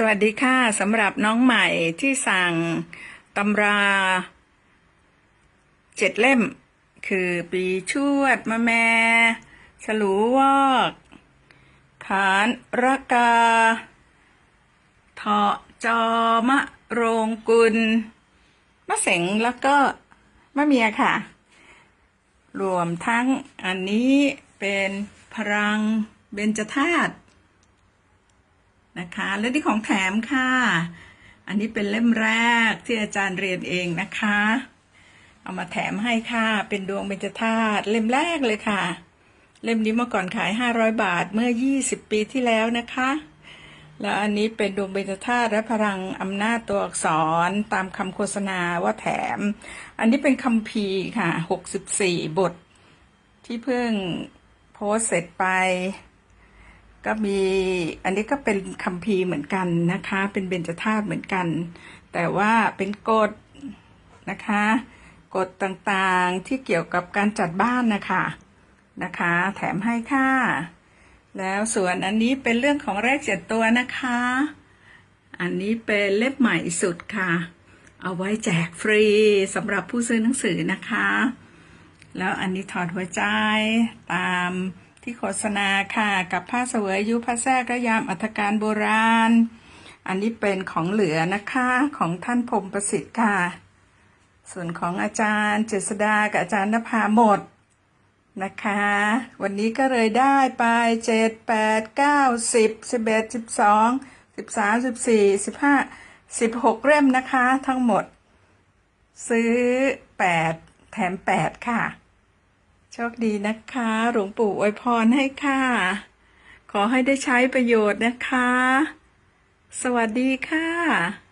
สวัสดีค่ะสำหรับน้องใหม่ที่สั่งตำราเจ็ดเล่ม คือปีชวดมะแมฉลูวอกขานรกาเถาะจอมะโรงกุล มะเสงแล้วก็มะเมียค่ะ รวมทั้งอันนี้เป็นพลังเบญจธาตุ นะคะ และที่ของแถมค่ะ อันนี้เป็นเล่มแรกที่อาจารย์เรียนเองนะคะ เอามาแถมให้ค่ะ เป็นดวงเบญจธาตุเล่มแรกเลยค่ะ เล่มนี้เมื่อก่อนขาย 500 บาทเมื่อ 20 ปีที่แล้วนะคะ แล้วอันนี้เป็นดวงเบญจธาตุและพลังอำนาจตัวอักษรตามคำโฆษณาว่าแถม อันนี้เป็นคัมภีค่ะ 64 บท ที่เพิ่งโพสต์เสร็จไป ก็มีอันนี้ก็เป็นคัมภีร์เหมือนกันนะคะ เป็นเบญจธาตุเหมือนกัน แต่ว่าเป็นกฎนะคะกฎต่างๆที่เกี่ยวกับการจัดบ้านนะคะนะคะ แถมให้ค่ะแล้วส่วนอันนี้เป็นเรื่องของเลขเจ็ดตัวนะคะ อันนี้เป็นเล่มใหม่สุดค่ะ เอาไว้แจกฟรีสำหรับผู้ซื้อหนังสือนะคะ แล้วอันนี้ถอดหัวใจตาม ที่โฆษณาค่ะกับผ้าเสวยยุผ้าแทรกระยามอัฐการโบราณ อันนี้เป็นของเหลือนะคะของท่านพรมประสิทธิ์ค่ะ ส่วนของอาจารย์เจษดากับอาจารย์นภาหมดนะคะ วันนี้ก็เลยได้ไปเจ็ดแปดเก้าสิบสิบเอ็ดสิบสองสิบสามสิบสี่สิบห้าสิบหกเล่มนะคะทั้งหมด ซื้อแปดแถมแปดค่ะ โชคดีนะคะ หลวงปู่อวยพรให้ค่ะ ขอให้ได้ใช้ประโยชน์นะคะ สวัสดีค่ะ